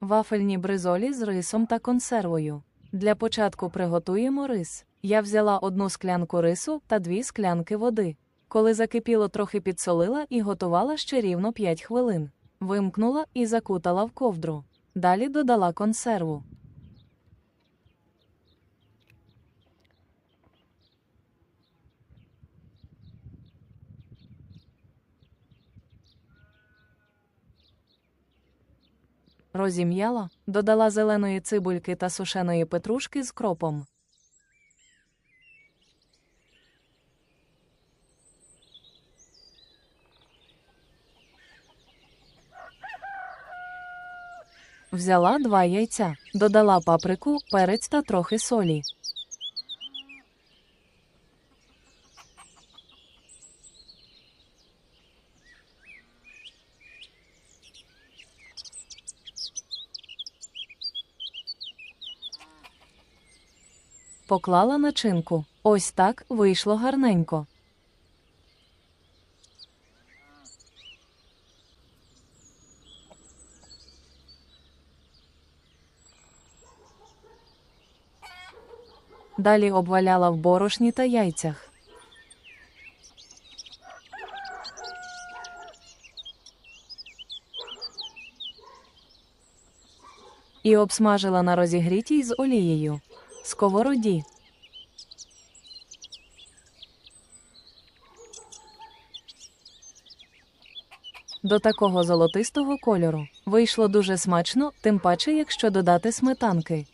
Вафельні бризолі з рисом та консервою. Для початку приготуємо рис. Я взяла одну склянку рису та дві склянки води. Коли закипіло, трохи підсолила і готувала ще рівно 5 хвилин. Вимкнула і закутала в ковдру. Далі додала консерву. Розім'яла, додала зеленої цибульки та сушеної петрушки з кропом. Взяла два яйця, додала паприку, перець та трохи солі. Поклала начинку. Ось так вийшло гарненько. Далі обваляла в борошні та яйцях. І обсмажила на розігрітій з олією. Сковороді. До такого золотистого кольору вийшло дуже смачно, тим паче, якщо додати сметанки.